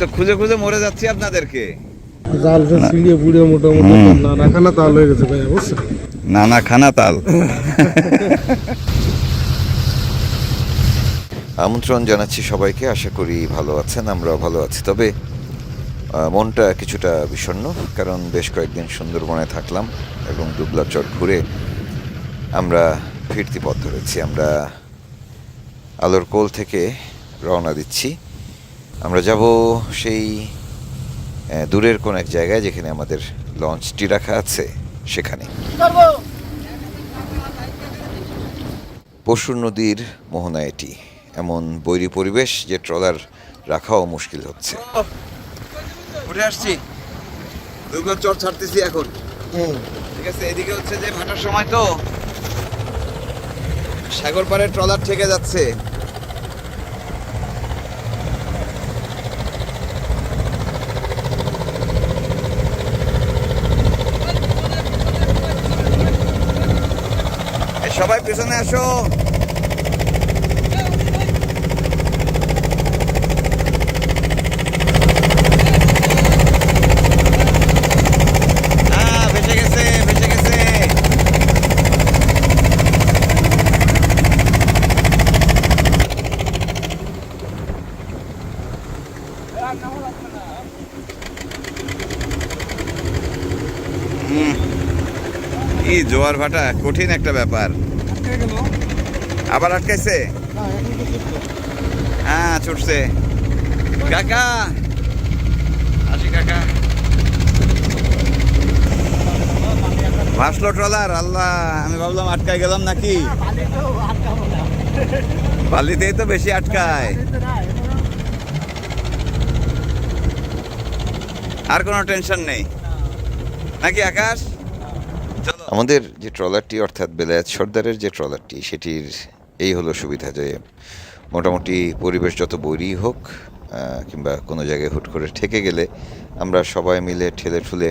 তো খুঁজে খুঁজে মরে যাচ্ছি আপনাদেরকে। জালটা ছিঁড়িয়ে বুড়ে মোটামুটি না রাখা না হয়ে গেছে ভাই বুঝছ নানা খানা তাল। আমন্ত্রণ জানাচ্ছি সবাইকে আশা করি ভালো আছেন আমরাও ভালো আছি। তবে মনটা কিছুটা বিষণ্ণ কারণ বেশ কয়েকদিন সুন্দরবনে থাকলাম এবং দুবলা চর ঘুরে আমরা ফিরতি পথ ধরেছি। আমরা আলোর কোল থেকে রওনা দিচ্ছি। আমরা যাব সেই দূরের কোন এক জায়গায় যেখানে আমাদের লঞ্চটি রাখা আছে সেখানে। পশুর নদীর মোহনা এটি। এমন বৈরী পরিবেশ যে ট্রলার রাখাও মুশকিল হচ্ছে। উঠে আসছি। দুর্গা চর ছাড়তেছি এখন। ঠিক আছে এদিকে হচ্ছে যে ভাটার সময় তো সাগর পাড়ে ট্রলার থেকে যাচ্ছে। সবাই পেছনে আসো। কি জোয়ার ভাটা কঠিন একটা ব্যাপার। আবার আটকাইছে? হ্যাঁ ছুটছে। কাকা! আসি, কাকা। ভাসলো ট্রলার, আল্লাহ, আমি ভাবলাম আটকায় গেলাম নাকি? বালিতেই তো বেশি আটকায়। আর কোনো টেনশন নেই। নাকি আকাশ? আমাদের যে ট্রলারটি, অর্থাৎ বেলায়েত সর্দারের যে ট্রলারটি, সেটির এই হলো সুবিধা যে মোটামুটি পরিবেশ যত বৈরী হোক কিংবা কোনো জায়গায় হুট করে ঠেকে গেলে আমরা সবাই মিলে ঠেলে ঠুলে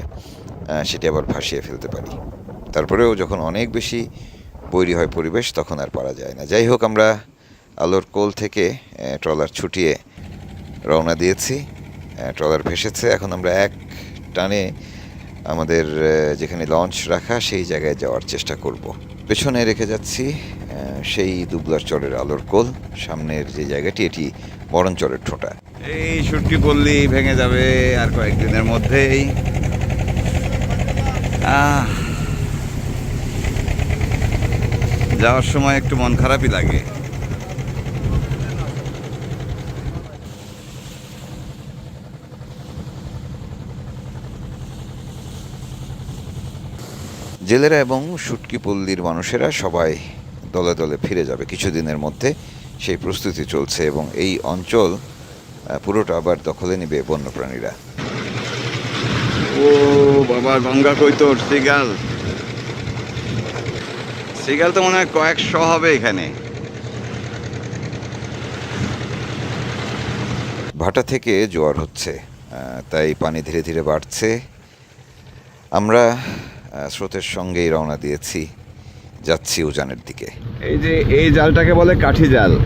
সেটি আবার ভাসিয়ে ফেলতে পারি। তারপরেও যখন অনেক বেশি বৈরী হয় পরিবেশ, তখন আর পারা যায় না। যাই হোক, আমরা আলোর কোল থেকে ট্রলার ছুটিয়ে রওনা দিয়েছি। ট্রলার ভেসেছে। এখন আমরা এক টানে আমাদের যেখানে লঞ্চ রাখা, সেই জায়গায় যাওয়ার চেষ্টা করব। পেছনে রেখে যাচ্ছি সেই দুবলার চরের আলোর কোল। সামনের যে জায়গাটি, এটি বরণ চরের ঠোঁটা। এই সুটকি পল্লি ভেঙে যাবে আর কয়েকদিনের মধ্যেই। যাওয়ার সময় একটু মন খারাপই লাগে। জেলেরা এবং সুটকি পল্লীর মানুষেরা সবাই দলে দলে ফিরে যাবে কিছুদিনের মধ্যে। সেই প্রস্তুতি চলছে এবং এই অঞ্চল পুরোটা আবার দখলে নেবে বন্যপ্রাণীরা। ও বাবা গঙ্গা কই কৈতর সিগাল সিগাল তো মনে হয় কয়েকশো হবে এখানে। ভাটা থেকে জোয়ার হচ্ছে তাই পানি ধীরে ধীরে বাড়ছে। আমরা স্রোতের সঙ্গেই রওনা দিয়েছি। যাচ্ছি উজানের দিকে। এই যে এই জালটাকে বলে কাঠি জাল।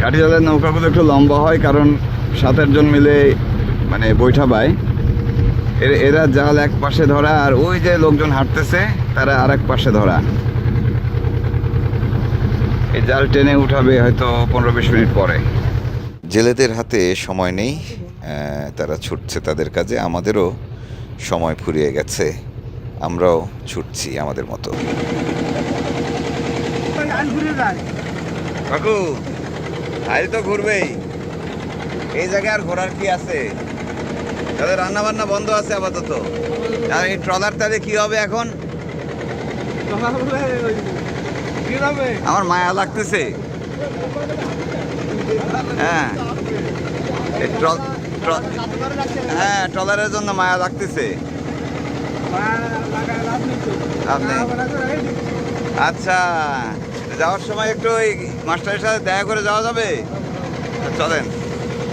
কাঠি জালের নৌকাগুলো একটু লম্বা হয় কারণ সাত আটজন মিলে মানে বৈঠা পায় এর- এরা জাল এক পাশে ধরা আর ওই যে লোকজন হাঁটতেছে তারা আর এক পাশে ধরা। এই জাল টেনে উঠাবে হয়তো পনেরো বিশ মিনিট পরে। জেলেদের হাতে সময় নেই তারা ছুটছে তাদের কাজে আমাদেরও সময় ফুরিয়ে গেছে। আমরাও ছুটছি আমাদের মতো। কাকু আইল তো ঘুরবেই। এই জায়গায় আর ঘোরার কি আছে? তাদের রান্না বান্না বন্ধ আছে আপাতত। আর এই ট্রলার তাহলে কি হবে এখন? আমার মায়া লাগতেছে। হ্যাঁ। হ্যাঁ ট্রলারের জন্য মায়া লাগতেছে। আপনি? আচ্ছা যাওয়ার সময় একটু ওই মাস্টারের সাথে দেখা করে যাওয়া যাবে? চলেন।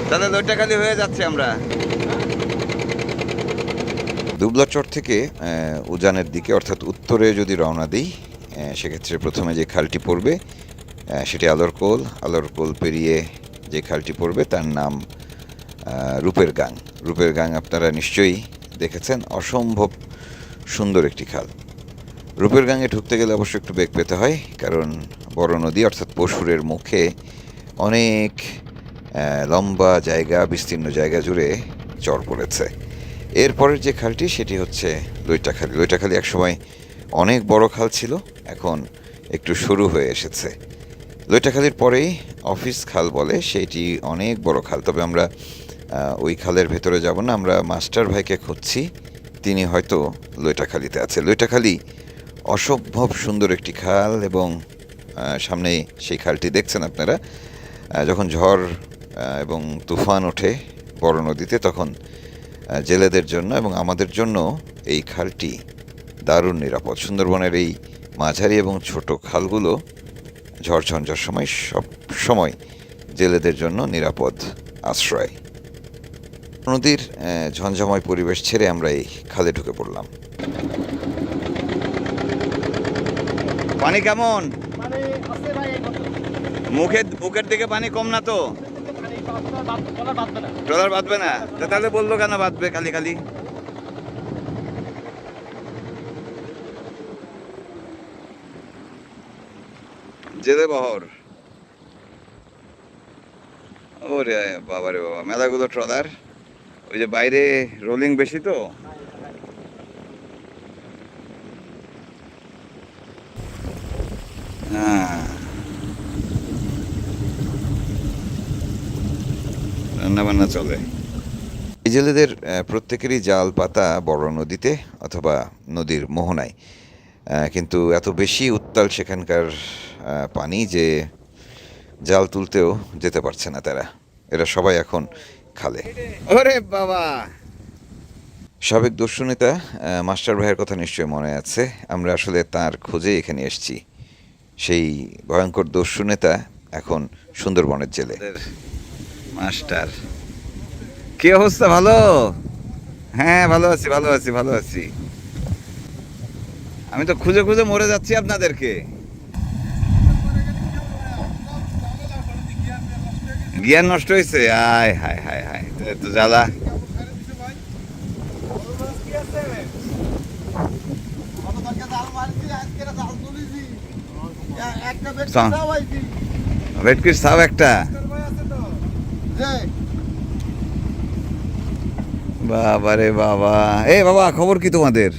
তাহলে লইটাখালি হয়ে যাচ্ছি আমরা। দুবলাচর থেকে উজানের দিকে, অর্থাৎ উত্তরে যদি রওনা দিই সেক্ষেত্রে প্রথমে যে খালটি পড়বে সেটি আলোর কোল আলোর কোল পেরিয়ে যে খালটি পড়বে, তার নাম রূপের গাং। রূপের গাং আপনারা নিশ্চয়ই দেখেছেন। অসম্ভব সুন্দর একটি খাল। রূপের গাঙে ঢুকতে গেলে অবশ্য একটু বেগ পেতে হয়, কারণ বড় নদী, অর্থাৎ পশুরের মুখে অনেক লম্বা জায়গা, বিস্তীর্ণ জায়গা জুড়ে চর পড়েছে। এরপরের যে খালটি, সেটি হচ্ছে লইটাখালি। লইটাখালি একসময় অনেক বড় খাল ছিল, এখন একটু শুরু হয়ে এসেছে। লইটাখালির পরেই অফিস খাল বলে, সেটি অনেক বড় খাল। তবে আমরা ওই খালের ভেতরে যাব না, আমরা মাস্টার ভাইকে খুঁজছি। তিনি হয়তো লইটাখালিতে আছে। লইটাখালি অসম্ভব সুন্দর একটি খাল এবং সামনে সেই খালটি দেখছেন আপনারা? যখন ঝড় এবং তুফান ওঠে বড় নদীতে, তখন জেলেদের জন্য এবং আমাদের জন্য এই খালটি দারুণ নিরাপদ। সুন্দরবনের এই মাঝারি এবং ছোট খালগুলো ঝড় ঝঞ্ঝার সময় সব সময় জেলেদের জন্য নিরাপদ আশ্রয়। নদীর ঝঞ্ঝাময় পরিবেশ ছেড়ে আমরা এই খালে ঢুকে পড়লাম। পানি কেমন? মুখে মুখের দিকে পানি কম না তো? ট্রলার বাঁধবে না তা তাহলে বলল কেন বাঁধবে খালি খালি? জেলে বহর। ওরে বাবা রে বাবা মেলাগুলো ট্রলার। ওই যে বাইরে রোলিং বেশি তো। হ্যাঁ। চলে। জেলেদের প্রত্যেকেরই জাল, পাতা বড় নদীতে অথবা নদীর মোহনায়। কিন্তু এত বেশি উত্তাল সেখানকার পানি যে জাল তুলতেও যেতে পারছে না তারা। এরা সবাই এখন খালে। ওরে বাবা। সাবেক দস্যুনেতা আহ, মাস্টার ভাইয়ের কথা নিশ্চয়ই মনে আছে। আমরা আসলে তার খোঁজে এখানে এসেছি। সেই ভয়ঙ্কর দস্যুনেতা এখন সুন্দরবনের জেলে। মাস্টার। কি অবস্থা ভালো? হ্যাঁ ভালো আছি ভালো আছি ভালো আছি। আমি তো খুঁজে খুঁজে মরে যাচ্ছি আপনাদেরকে। জ্ঞান নষ্ট হয়েছে আয় হায় হায় হায়। তো জ্বালা। ভেটকির সাপ একটা? বাবা রে বাবা। এই বাবা খবর কি তোমাদের?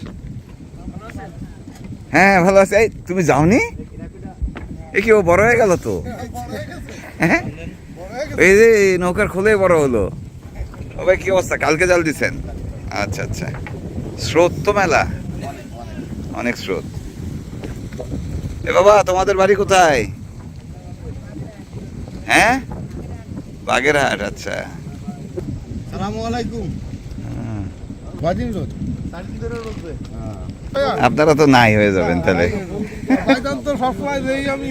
হ্যাঁ ভালো আছে। এই তুমি যাওনি? এ কি ও বড় হয়ে গেল তো? হ্যাঁ? এই যে নৌকার খোলে বড় হলো ভাই কি অবস্থা কালকে জাল দিছেন আচ্ছা আচ্ছা স্রোত তো মেলা অনেক স্রোত এ বাবা তোমাদের বাড়ি কোথায় হ্যাঁ বাগেরহাট আচ্ছা সালামু আলাইকুম আপনারা তো নাই হয়ে যাবেন তাহলে তো সবসময় আমি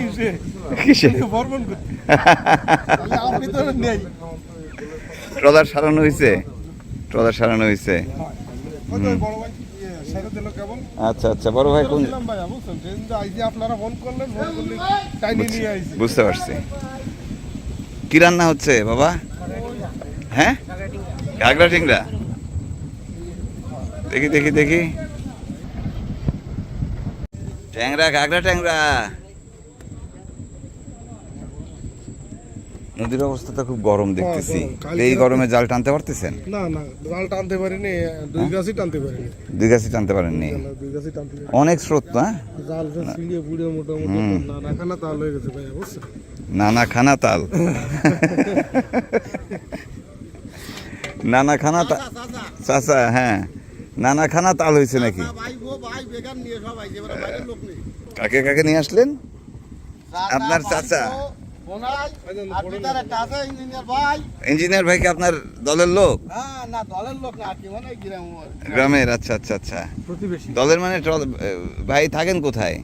ট্রলার সারানো হয়েছে ট্রলার সারানো হয়েছে আচ্ছা আচ্ছা বড় ভাই কোন বুঝতে পারছি। কি রান্না হচ্ছে বাবা? হ্যাঁ? কাঁকড়া টিংরা দেখি দেখি দেখি। ট্যাংরা কাঁকড়া ট্যাংরা নদীর অবস্থা তো খুব গরম দেখতেছি। এই গরমে জাল টানতে পারতেছেন? না না জাল টানতে পারিনি দুই গাছই টানতে পারিনি। দুই টানতে পারেননি? গাছই টানতে পারিনি। অনেক স্রোত না? জাল ছিঁড়ে পুড়ে মোটামুটি না না খানা তাল হয়ে গেছে ভাইয়া বুঝছেন নানা খানা তাল। নানা খানা তাল চাচা হ্যাঁ। নানা খানা তাল হয়েছে নাকি? ভাই গো ভাই বেগান নিয়ে সব আইছে এবারে বাইরের লোক নেই। কাকে কাকে নিয়ে আসলেন? আপনার চাচা। ইঞ্জিনিয়ার ভাই। কি আপনার দলের লোক? না দলের লোক না কি মানে গ্রামের আচ্ছা আচ্ছা আচ্ছা। দলের মানে ভাই থাকেন কোথায়।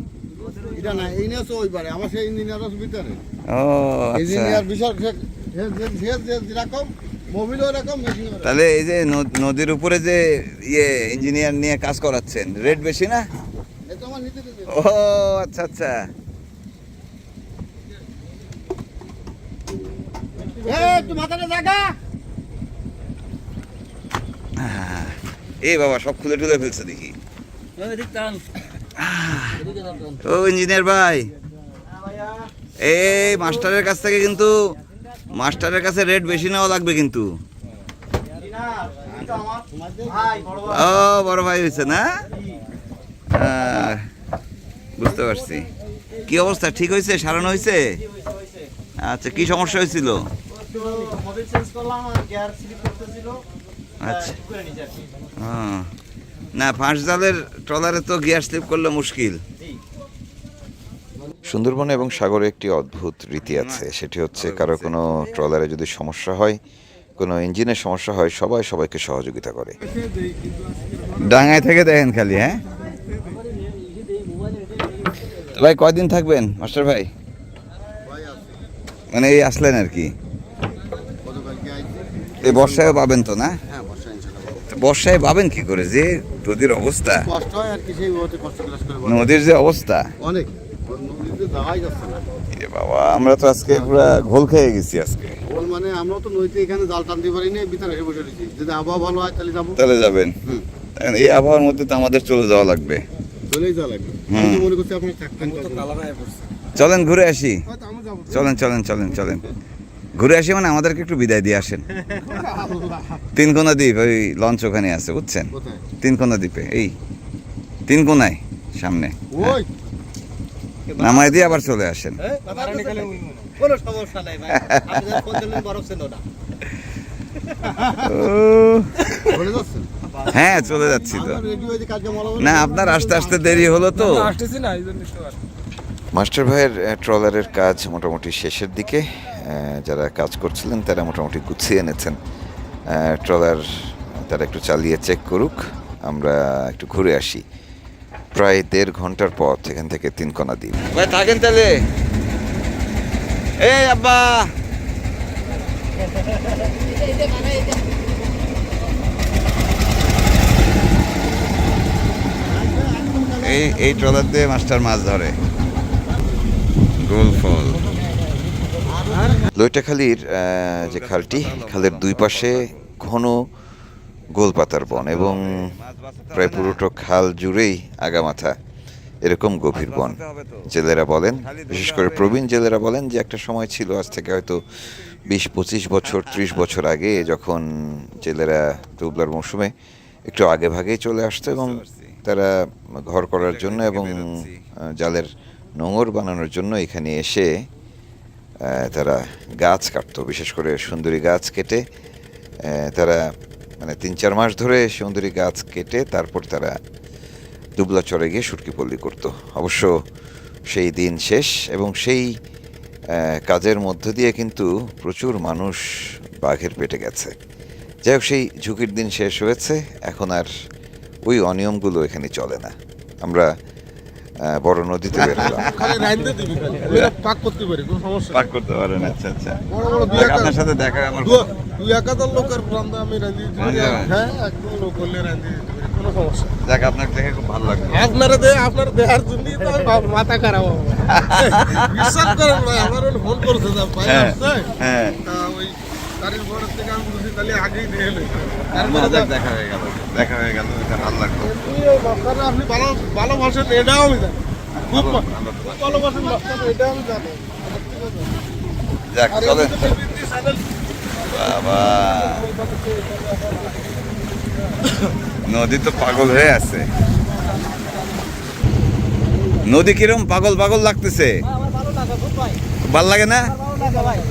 তাহলে এই যে নদীর উপরে যে ইয়ে ইঞ্জিনিয়ার নিয়ে কাজ করাচ্ছেন রেট বেশি না? ও আচ্ছা আচ্ছা। এ বাবা সব খুলে টুলে ফেলছে দেখি। ও ইঞ্জিনিয়ার ভাই। এই মাস্টারের কাছ থেকে কিন্তু মাস্টারের কাছে রেট বেশি নেওয়া লাগবে কিন্তু। ও বড় ভাই হয়েছে না? বুঝতে পারছি। কি অবস্থা? ঠিক হয়েছে? সারানো হয়েছে? আচ্ছা কি সমস্যা হয়েছিল? আচ্ছা। হ্যাঁ। না ফাঁস জালের ট্রলারে তো গিয়ার স্লিপ করলে মুশকিল। সুন্দরবনে এবং সাগরে একটি অদ্ভুত রীতি আছে। সেটি হচ্ছে কারও কোনো ট্রলারে যদি সমস্যা হয় কোনো ইঞ্জিনের সমস্যা হয় সবাই সবাইকে সহযোগিতা করে। ডাঙায় থেকে দেখেন খালি হ্যাঁ? ভাই কয়দিন থাকবেন মাস্টার ভাই? মানে এই আসলেন আর কি। এই বর্ষায় পাবেন তো না? তো বর্ষায় পাবেন কি করে যে নদীর অবস্থা? কষ্ট হয় আর কি সেই মতো কষ্ট ক্লাস করে বলে। নদীর যে অবস্থা? অনেক। নদীতে যাওয়াই যাচ্ছে বাবা আমরা তো আজকে পুরো ঘোল খেয়ে গেছি আজকে। ওর মানে আমরাও তো নদীতে এখানে জাল টানতে পারি না ভিতরে এসে বসে রয়েছি। যদি আবহাওয়া ভালো হয় তাহলে যাব। তাহলে যাবেন। এই আবহাওয়ার মধ্যে তো আমাদের চলে যাওয়া লাগবে। চলেই যাওয়া লাগবে। মনে করছি আপনি থাকবেন চলেন ঘুরে আসি। হয়তো আমি যাব। চলেন চলেন চলেন চলেন। ঘুরে আসি মানে আমাদেরকে একটু বিদায় দিয়ে আসেন। তিন কোনা দ্বীপ ওই লঞ্চ ওখানে আছে বুঝছেন? কোথায়? তিন কোনা দ্বীপে এই তিন কোনায় সামনে। ওই। নামাই দিয়ে আবার চলে আসেন। হ্যাঁ। চলে যাচ্ছি তো। না আপনার আস্তে আস্তে দেরি হলো তো। মাস্টার ভাইয়ের ট্রলারের কাজ মোটামুটি শেষের দিকে। যারা কাজ করছিলেন তারা মোটামুটি গুছিয়ে এনেছেন। আহ, ট্রলার তারা একটু চালিয়ে চেক করুক আমরা একটু ঘুরে আসি। প্রায় দেড় ঘণ্টার পথ এখান থেকে তিনকোনা দ্বীপ। ভাই থাকেন তাহলে। এই আব্বা! এই এই ট্রলার দিয়ে মাস্টার মাছ ধরে। গোল ফল। লইটাখালীর যে খালটি, খালের দুই পাশে ঘন গোলপাতার বন এবং প্রায় পুরোটো খাল জুড়েই আগামাথা এরকম গভীর বন। জেলেরা বলেন, বিশেষ করে প্রবীণ জেলেরা বলেন যে একটা সময় ছিল, আজ থেকে হয়তো বিশ, পঁচিশ বছর, ত্রিশ বছর আগে যখন জেলেরা টুবলার মৌসুমে একটু আগে ভাগেই চলে আসতো এবং তারা ঘর করার জন্য এবং জালের নোঙর বানানোর জন্য এখানে এসে তারা গাছ কাটতো, বিশেষ করে সুন্দরী গাছ কেটে। তারা মানে তিন চার মাস ধরে সুন্দরী গাছ কেটে তারপর তারা দুবলা চরে গিয়ে সুটকি পল্লি করতো। অবশ্য সেই দিন শেষ এবং সেই কাজের মধ্য দিয়ে কিন্তু প্রচুর মানুষ বাঘের পেটে গেছে। যাই হোক, সেই ঝুঁকির দিন শেষ হয়েছে, এখন আর ওই অনিয়মগুলো এখানে চলে না। আমরা বড় নদীতে পাক করতে পাক করতে পারেন আচ্ছা আচ্ছা। আপনার সাথে দেখা আমার দুই এক হাজার লোকের আমি? হ্যাঁ একদম লোক কোনো সমস্যা যাক আপনার দেখে খুব ভালো লাগল। আপনারা দে আপনার দেহার জন্যই তো মাথা খারাপ হবে। বিশ্বাস করেন ভাই আমার ফোন করছে ভাই হ্যাঁ আসছে হ্যাঁ। ওই গাড়ির বড় থেকে আমি বুঝি তাহলে আগেই দিয়ে এলে। না, তারপরে যাক, দেখা হয়ে গেল দেখা হয়ে গেল এটা ভালো লাগল। আপনারা আপনি ভালো ভালোবাসেন এটাও আমি জানি। খুব ভালোবাসেন আমি জানি। যাক বাবা। নদী তো পাগল হয়ে আছে। নদী কিরম পাগল পাগল লাগতেছে? ভালো লাগে না?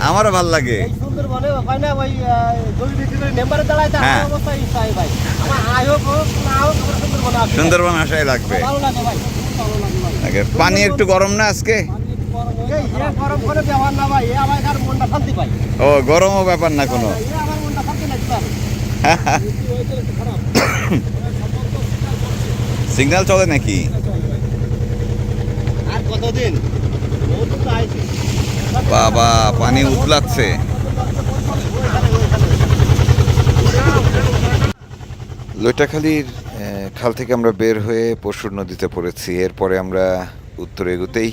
আমারও ভালো লাগে। সুন্দরবনে হয় সুন্দরবনে আসাই লাগবে। পানি একটু গরম না আজকে? ও গরমও ব্যাপার না কোনো। সিগন্যাল চলে নাকি? আর কতদিন? বাবা পানি উতলাচ্ছে। লইটাখালীর আহ, খাল থেকে আমরা বের হয়ে পশুর নদীতে পড়েছি। এরপরে আমরা উত্তর এগুতেই।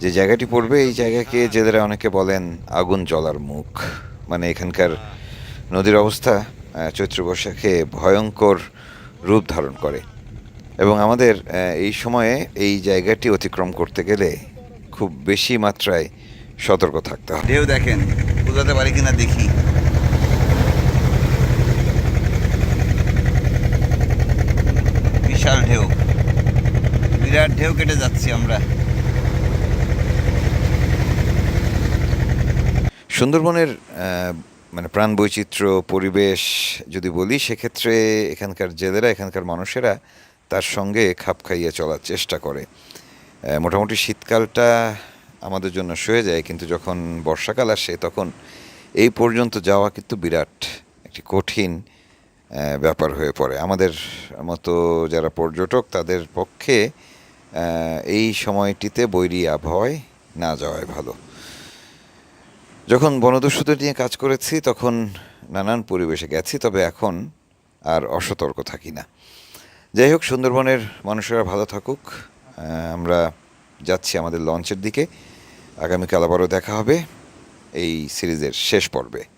যে জায়গাটি পড়বে এই জায়গাকে জেলেরা অনেকে বলেন আগুন জ্বলার মুখ। মানে এখানকার নদীর অবস্থা চৈত্র বৈশাখে ভয়ঙ্কর রূপ ধারণ করে। এবং আমাদের এই সময়ে এই জায়গাটি অতিক্রম করতে গেলে খুব বেশি মাত্রায় সতর্ক থাকতে হবে। ঢেউ দেখেন বোঝাতে পারি কিনা দেখি। বিশাল ঢেউ। বিরাট ঢেউ কেটে যাচ্ছি আমরা। সুন্দরবনের মানে প্রাণ বৈচিত্র্য পরিবেশ যদি বলি সেক্ষেত্রে এখানকার জেলেরা এখানকার মানুষেরা তার সঙ্গে খাপ খাইয়ে চলার চেষ্টা করে। মোটামুটি শীতকালটা আমাদের জন্য সয়ে যায়, কিন্তু যখন বর্ষাকাল আসে তখন এই পর্যন্ত যাওয়া কিন্তু বিরাট একটি কঠিন ব্যাপার হয়ে পড়ে। আমাদের মতো যারা পর্যটক তাদের পক্ষে এই সময়টিতে বৈরী আবহাওয়ায় না যাওয়াই ভালো। যখন বনদস্যুদের নিয়ে কাজ করেছি তখন নানান পরিবেশে গেছি, তবে এখন আর অসতর্ক থাকি না। যাই হোক, সুন্দরবনের মানুষেরা ভালো থাকুক। আমরা যাচ্ছি আমাদের লঞ্চের দিকে। আগামীকাল আবারও দেখা হবে। এই সিরিজের শেষ পর্বে।